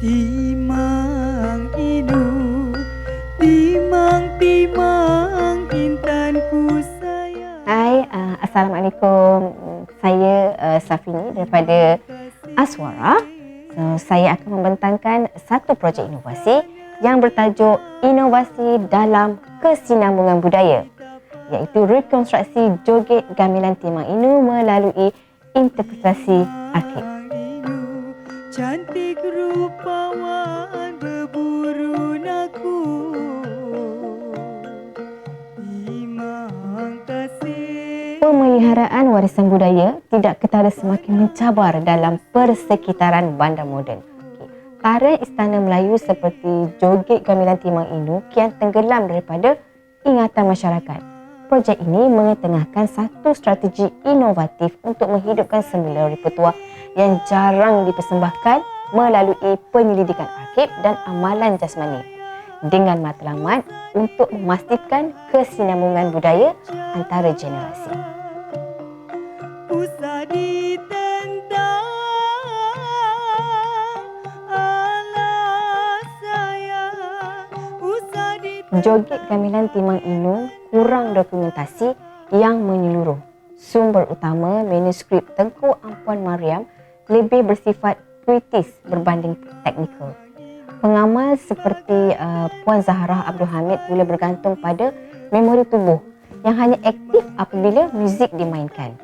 Timang inu Timang timang intanku sayang Hai, uh, Assalamualaikum. Saya uh, Safini daripada Aswara. So, saya akan membentangkan satu projek inovasi yang bertajuk Inovasi dalam Kesinambungan Budaya iaitu rekonstruksi joget gamelan Timang Inu melalui interpretasi arkib. Cantik rupawan berburun aku Timang kasih Pemeliharaan warisan budaya tidak ketara semakin mencabar dalam persekitaran bandar moden. Tarian Istana Melayu seperti joget gamelan Timang Inu kian tenggelam daripada ingatan masyarakat. Projek ini mengetengahkan satu strategi inovatif untuk menghidupkan semula repertua yang jarang dipersembahkan melalui penyelidikan arkib dan amalan jasmani dengan matlamat untuk memastikan kesinambungan budaya antara generasi. Usah ditentang Joget gamelan Timang Inu kurang dokumentasi yang menyeluruh. Sumber utama manuskrip Tengku Ampuan Mariam lebih bersifat puitis berbanding teknikal. Pengamal seperti uh, Puan Zahra Abdul Hamid boleh bergantung pada memori tubuh yang hanya aktif apabila muzik dimainkan.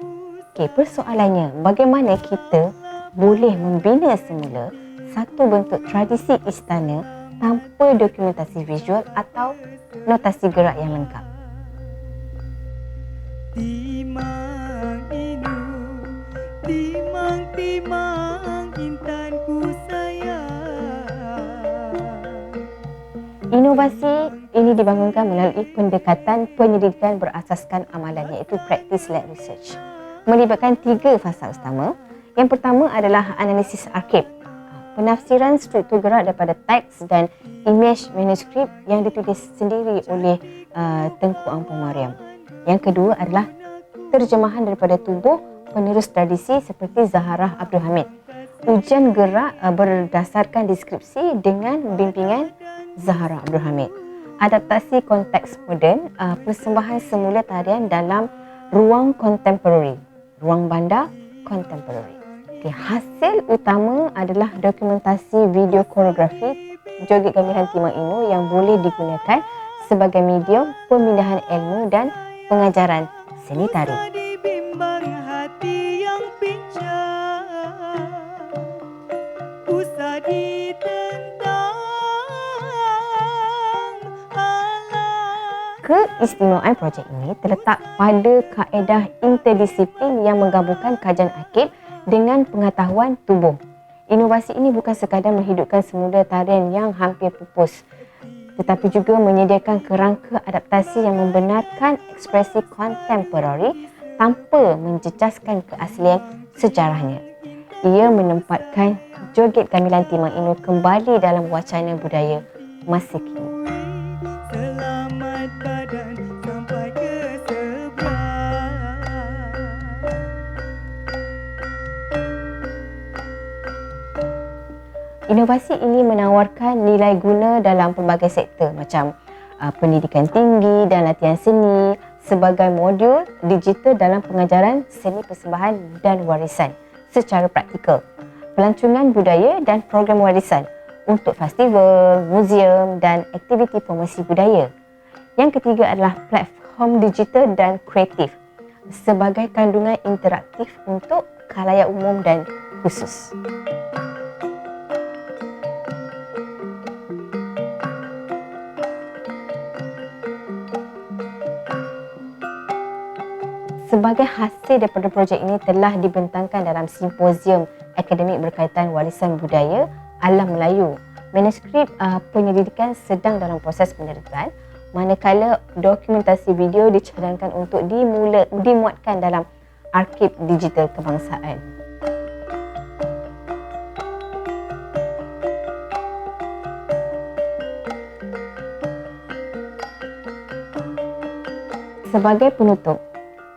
Okey, persoalannya bagaimana kita boleh membina semula satu bentuk tradisi istana tanpa dokumentasi visual atau notasi gerak yang lengkap. Timang inu Timang timang intanku sayang Inovasi ini dibangunkan melalui pendekatan penyelidikan berasaskan amalan iaitu practice-led research. Melibatkan tiga fasa utama. Yang pertama adalah analisis arkib. Penafsiran struktur gerak daripada teks dan imej manuskrip yang ditulis sendiri oleh uh, Tengku Ampun Mariam. Yang kedua adalah terjemahan daripada tubuh penerus tradisi seperti Zaharah Abdul Hamid. Ujian gerak uh, berdasarkan deskripsi dengan bimbingan Zahara Abdul Hamid. Adaptasi konteks moden, uh, persembahan semula tarian dalam ruang kontemporari, ruang bandar kontemporari. Okay, hasil utama adalah dokumentasi video koreografi joget gamelan Timang Inu yang boleh digunakan sebagai medium pemindahan ilmu dan pengajaran seni tari. Keistimewaan projek ini terletak pada kaedah interdisiplin yang menggabungkan kajian akib dengan pengetahuan tubuh. Inovasi ini bukan sekadar menghidupkan semula tarian yang hampir pupus tetapi juga menyediakan kerangka adaptasi yang membenarkan ekspresi kontemporari tanpa menjejaskan keaslian sejarahnya. Ia menempatkan joget gamelan Timang Inu kembali dalam wacana budaya masa kini. Inovasi ini menawarkan nilai guna dalam pelbagai sektor macam uh, pendidikan tinggi dan latihan seni sebagai modul digital dalam pengajaran seni persembahan dan warisan secara praktikal. Pelancongan budaya dan program warisan untuk festival, muzium dan aktiviti promosi budaya. Yang ketiga adalah platform digital dan kreatif sebagai kandungan interaktif untuk khalayak umum dan khusus. Sebagai hasil daripada projek ini telah dibentangkan dalam simposium akademik berkaitan warisan budaya alam Melayu. Manuskrip uh, penyelidikan sedang dalam proses peneretan manakala dokumentasi video dicadangkan untuk dimula dimuatkan dalam arsip digital kebangsaan. Sebagai penutup,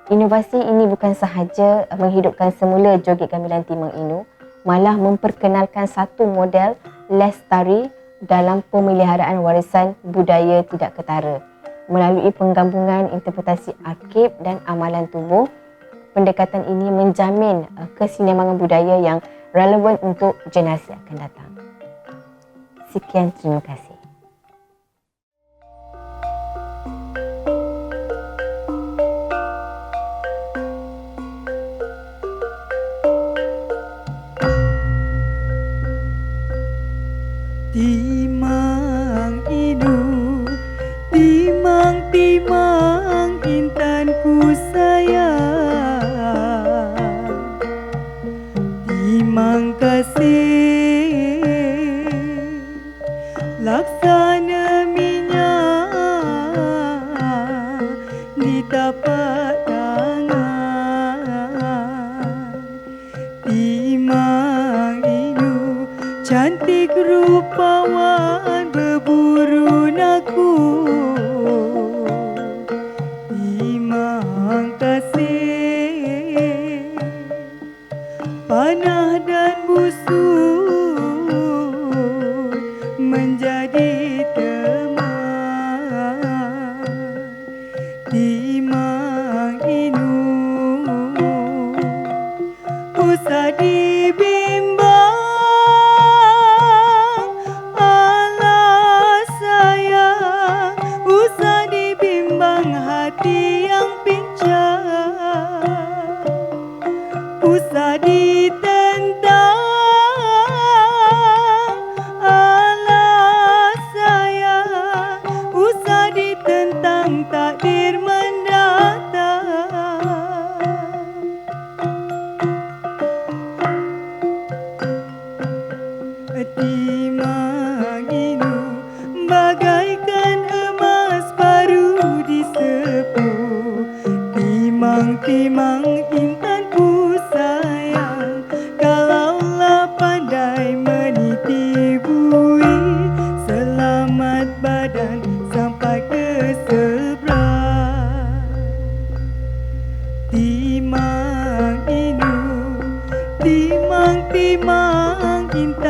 inovasi ini bukan sahaja menghidupkan semula joget gamelan Timang Inu, malah memperkenalkan satu model lestari dalam pemeliharaan warisan budaya tidak ketara. Melalui penggabungan interpretasi arkib dan amalan tubuh pendekatan ini menjamin uh, kesinambungan budaya yang relevan untuk generasi akan datang. Sekian terima kasih Timang kasih. Laksana minyak Di tapak tangan. Timang inu cantik rupawan berburu naku dan busuk Timang inu bagaikan emas baru disepuh Timang-timang intanku sayang. Kalaulah pandai meniti bui Selamat badan sampai ke seberang Timang inu Timang-timang intan